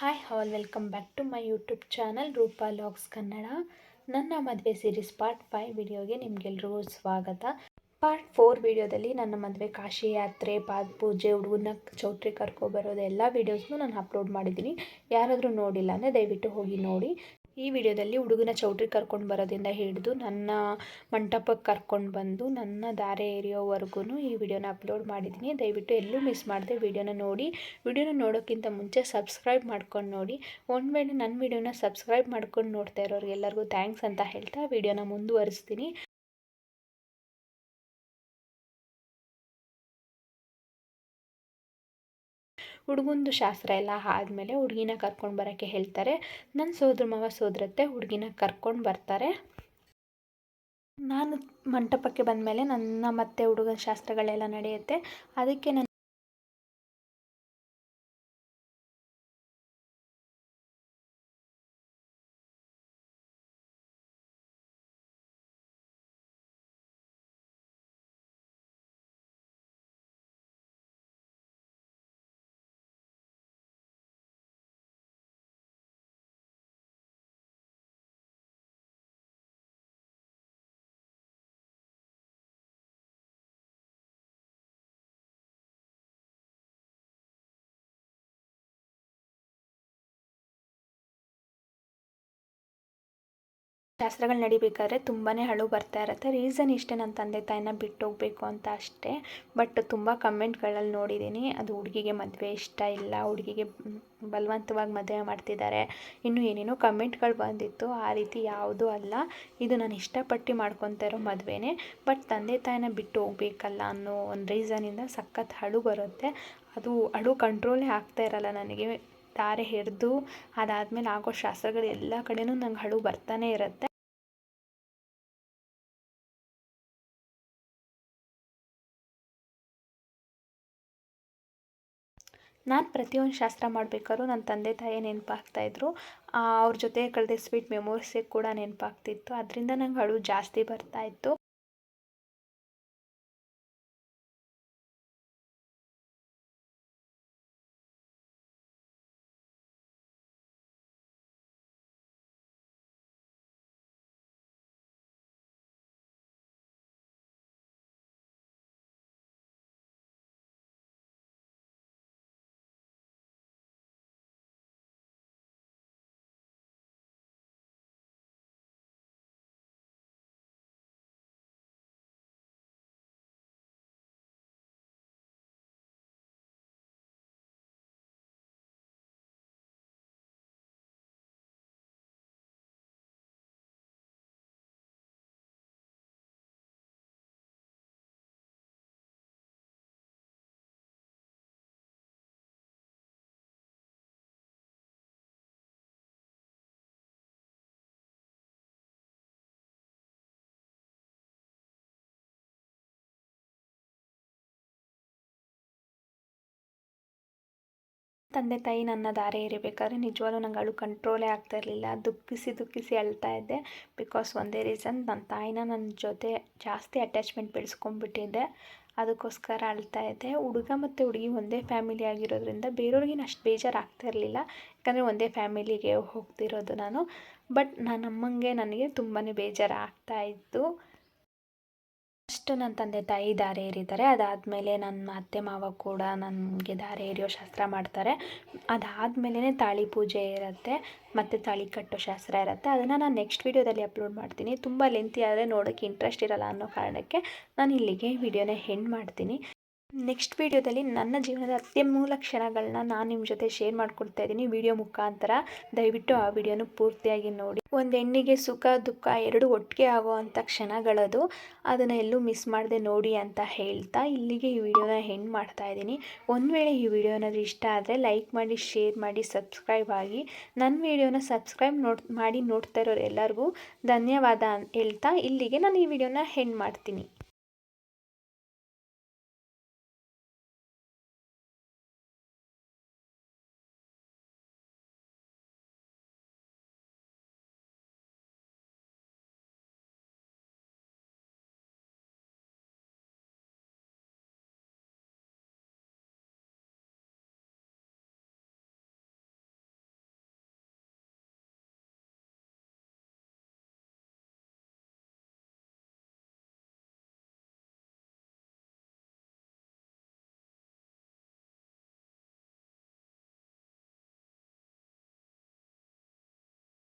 Hi all welcome back to my YouTube channel Roopa vlogs Kannada ನನ್ನ ಮದುವೆ series part five ವಿಡಿಯೋಗೆ ನಿಮಗೆಲ್ರಿಗೂ ಸ್ವಾಗತ. Part four ವಿಡಿಯೋದಲ್ಲಿ ನನ್ನ ಮದುವೆ ಕಾಶಿ ಯಾತ್ರೆ, ಪಾದ ಪೂಜೆ, ಹುಡುಗನ ಚೌಟ್ರಿ ಕರ್ಕೊಬರೋದು ಎಲ್ಲ ವೀಡಿಯೋಸ್ನು ನಾನು ಅಪ್ಲೋಡ್ ಮಾಡಿದ್ದೀನಿ. ಯಾರಾದರೂ ನೋಡಿಲ್ಲ ಅಂದರೆ ದಯವಿಟ್ಟು ಹೋಗಿ ನೋಡಿ. ಈ ವಿಡಿಯೋದಲ್ಲಿ ಹುಡುಗನ ಚೌಟ್ರಿ ಕರ್ಕೊಂಡು ಬರೋದಿಂದ ಹಿಡಿದು ನನ್ನ ಮಂಟಪಕ್ಕೆ ಕರ್ಕೊಂಡು ಬಂದು ನನ್ನ ದಾರೆ ಏರಿಯೋವರೆಗೂ ಈ ವಿಡಿಯೋನ ಅಪ್ಲೋಡ್ ಮಾಡಿದ್ದೀನಿ. ದಯವಿಟ್ಟು ಎಲ್ಲೂ ಮಿಸ್ ಮಾಡಿದೆ ವಿಡಿಯೋನ ನೋಡಿ. ವಿಡಿಯೋನ ನೋಡೋಕ್ಕಿಂತ ಮುಂಚೆ ಸಬ್ಸ್ಕ್ರೈಬ್ ಮಾಡ್ಕೊಂಡು ನೋಡಿ. ಒಂದು ವೇಳೆ ನನ್ನ ವಿಡಿಯೋನ ಸಬ್ಸ್ಕ್ರೈಬ್ ಮಾಡ್ಕೊಂಡು ನೋಡ್ತಾ ಇರೋರಿಗೆಲ್ಲರಿಗೂ ಥ್ಯಾಂಕ್ಸ್ ಅಂತ ಹೇಳ್ತಾ ವಿಡಿಯೋನ ಮುಂದುವರಿಸ್ತೀನಿ. ಹುಡುಗಂದು ಶಾಸ್ತ್ರ ಎಲ್ಲ ಆದಮೇಲೆ ಹುಡುಗಿನ ಕರ್ಕೊಂಡು ಬರೋಕ್ಕೆ ಹೇಳ್ತಾರೆ. ನನ್ನ ಸೋದ್ರ ಮಗ ಸೋದರತ್ತೆ, ಹುಡುಗಿನ ಕರ್ಕೊಂಡು ಬರ್ತಾರೆ. ನಾನು ಮಂಟಪಕ್ಕೆ ಬಂದಮೇಲೆ ನನ್ನ ಮತ್ತೆ ಹುಡುಗನ ಶಾಸ್ತ್ರಗಳೆಲ್ಲ ನಡೆಯುತ್ತೆ. ಅದಕ್ಕೆ ನನ್ನ ಶಾಸ್ತ್ರಗಳು ನಡಿಬೇಕಾದ್ರೆ ತುಂಬಾ ಅಳು ಬರ್ತಾ ಇರುತ್ತೆ. ರೀಸನ್ ಇಷ್ಟೇ ನನ್ನ ತಂದೆ ತಾಯಿನ ಬಿಟ್ಟು ಹೋಗಬೇಕು ಅಂತ ಅಷ್ಟೇ. ಬಟ್ ತುಂಬ ಕಮೆಂಟ್ಗಳಲ್ಲಿ ನೋಡಿದ್ದೀನಿ ಅದು ಹುಡುಗಿಗೆ ಮದುವೆ ಇಷ್ಟ ಇಲ್ಲ. ಹುಡುಗಿಗೆ ಬಲವಂತವಾಗಿ ಮದುವೆ ಮಾಡ್ತಿದ್ದಾರೆ ಇನ್ನು ಏನೇನೋ ಕಮೆಂಟ್ಗಳು ಬಂದಿತ್ತು. ಆ ರೀತಿ ಯಾವುದೂ ಅಲ್ಲ. ಇದು ನಾನು ಇಷ್ಟಪಟ್ಟು ಮಾಡ್ಕೊತಾ ಇರೋ ಮದುವೆನೇ. ಬಟ್ ತಂದೆ ತಾಯಿನ ಬಿಟ್ಟು ಹೋಗ್ಬೇಕಲ್ಲ ಅನ್ನೋ ಒಂದು ರೀಸನಿಂದ ಸಖತ್ ಅಳು ಬರುತ್ತೆ. ಅದು ಅಳು ಕಂಟ್ರೋಲೇ ಆಗ್ತಾ ಇರಲ್ಲ ನನಗೆ. ತಾರೆ ಹಿಡಿದು ಅದಾದ್ಮೇಲೆ ಆಗೋ ಶಾಸ್ತ್ರಗಳು ಎಲ್ಲ ಕಡೆಯೂ ನಂಗೆ ಹಳು ಬರ್ತಾನೆ ಇರುತ್ತೆ. ನಾನು ಪ್ರತಿಯೊಂದು ಶಾಸ್ತ್ರ ಮಾಡಬೇಕಾದ್ರೂ ನನ್ನ ತಂದೆ ತಾಯಿ ನೆನಪಾಗ್ತಾಯಿದ್ರು ಅವ್ರ ಜೊತೆ ಕಳೆದ ಸ್ವೀಟ್ ಮೆಮೊರೀಸಿಗೆ ಕೂಡ ನೆನಪಾಗ್ತಿತ್ತು. ಅದರಿಂದ ನಂಗೆ ಅಳು ಜಾಸ್ತಿ ಬರ್ತಾಯಿತ್ತು ತಂದೆ ತಾಯಿ ನನ್ನ ದಾರೆ ಇರಬೇಕಾದ್ರೆ ನಿಜವಾಗ್ಲೂ ನಂಗೆ ಅಳು ಕಂಟ್ರೋಲೇ ಆಗ್ತಾ ಇರಲಿಲ್ಲ. ದುಃಖಿಸಿ ದುಃಖಿಸಿ ಅಳ್ತಾ ಇದ್ದೆ. ಬಿಕಾಸ್ ಒಂದೇ ರೀಸನ್ ನನ್ನ ತಾಯಿನ ನನ್ನ ಜೊತೆ ಜಾಸ್ತಿ ಅಟ್ಯಾಚ್ಮೆಂಟ್ ಬೆಳೆಸ್ಕೊಂಡ್ಬಿಟ್ಟಿದ್ದೆ. ಅದಕ್ಕೋಸ್ಕರ ಅಳ್ತಾ ಇದ್ದೆ. ಹುಡುಗ ಮತ್ತು ಹುಡುಗಿ ಒಂದೇ ಫ್ಯಾಮಿಲಿ ಆಗಿರೋದ್ರಿಂದ ಬೇರೆಯವ್ರಿಗೇನು ಅಷ್ಟು ಬೇಜಾರು ಆಗ್ತಾ ಇರಲಿಲ್ಲ. ಯಾಕಂದರೆ ಒಂದೇ ಫ್ಯಾಮಿಲಿಗೆ ಹೋಗ್ತಿರೋದು ನಾನು. ಬಟ್ ನನ್ನ ಅಮ್ಮಂಗೆ ನನಗೆ ತುಂಬಾ ಬೇಜಾರು ಆಗ್ತಾಯಿತ್ತು ಫಸ್ಟ್ ನನ್ನ ತಂದೆ ತಾಯಿ ದಾರೆ ಎರಿತಾರೆ ಅದಾದಮೇಲೆ ನನ್ನ ಅತ್ತೆ ಮಾವ ಕೂಡ ನನಗೆ ದಾರೆ ಎರಿಯೋ ಶಾಸ್ತ್ರ ಮಾಡ್ತಾರೆ. ಅದಾದಮೇಲೆ ತಾಳಿ ಪೂಜೆ ಇರುತ್ತೆ, ಮತ್ತು ತಾಳಿ ಕಟ್ಟೋ ಶಾಸ್ತ್ರ ಇರುತ್ತೆ. ಅದನ್ನು ನಾನು ನೆಕ್ಸ್ಟ್ ವೀಡಿಯೋದಲ್ಲಿ ಅಪ್ಲೋಡ್ ಮಾಡ್ತೀನಿ. ತುಂಬ ಲೆಂತಿ ಆದರೆ ನೋಡೋಕ್ಕೆ ಇಂಟ್ರೆಸ್ಟ್ ಇರಲ್ಲ ಅನ್ನೋ ಕಾರಣಕ್ಕೆ ನಾನು ಇಲ್ಲಿಗೆ ವಿಡಿಯೋನ ಹೆಂಡ್ ಮಾಡ್ತೀನಿ. ನೆಕ್ಸ್ಟ್ ವೀಡಿಯೋದಲ್ಲಿ ನನ್ನ ಜೀವನದ ಅತ್ಯಮೂಲ ಕ್ಷಣಗಳನ್ನ ನಾನು ನಿಮ್ಮ ಜೊತೆ ಶೇರ್ ಮಾಡ್ಕೊಡ್ತಾ ಇದ್ದೀನಿ. ವಿಡಿಯೋ ಮುಖಾಂತರ ದಯವಿಟ್ಟು ಆ ವಿಡಿಯೋನ ಪೂರ್ತಿಯಾಗಿ ನೋಡಿ. ಒಂದು ಹೆಣ್ಣಿಗೆ ಸುಖ, ದುಃಖ ಎರಡು ಒಟ್ಟಿಗೆ ಆಗುವಂಥ ಕ್ಷಣಗಳದು. ಅದನ್ನು ಎಲ್ಲೂ ಮಿಸ್ ಮಾಡದೆ ನೋಡಿ ಅಂತ ಹೇಳ್ತಾ ಇಲ್ಲಿಗೆ ಈ ವಿಡಿಯೋನ ಹೆಣ್ಣು ಮಾಡ್ತಾ ಇದ್ದೀನಿ. ಒಂದು ವೇಳೆ ಈ ವಿಡಿಯೋ ಏನಾದರೂ ಇಷ್ಟ ಆದರೆ ಲೈಕ್ ಮಾಡಿ ಶೇರ್ ಮಾಡಿ ಸಬ್ಸ್ಕ್ರೈಬ್ ಆಗಿ. ನನ್ನ ವಿಡಿಯೋನ ಸಬ್ಸ್ಕ್ರೈಬ್ ನೋಡ್, ಮಾಡಿ ನೋಡ್ತಾ ಇರೋರು ಎಲ್ಲರಿಗೂ ಧನ್ಯವಾದ ಹೇಳ್ತಾ ಇಲ್ಲಿಗೆ ನಾನು ಈ ವಿಡಿಯೋನ ಹೆಣ್ಣು ಮಾಡ್ತೀನಿ.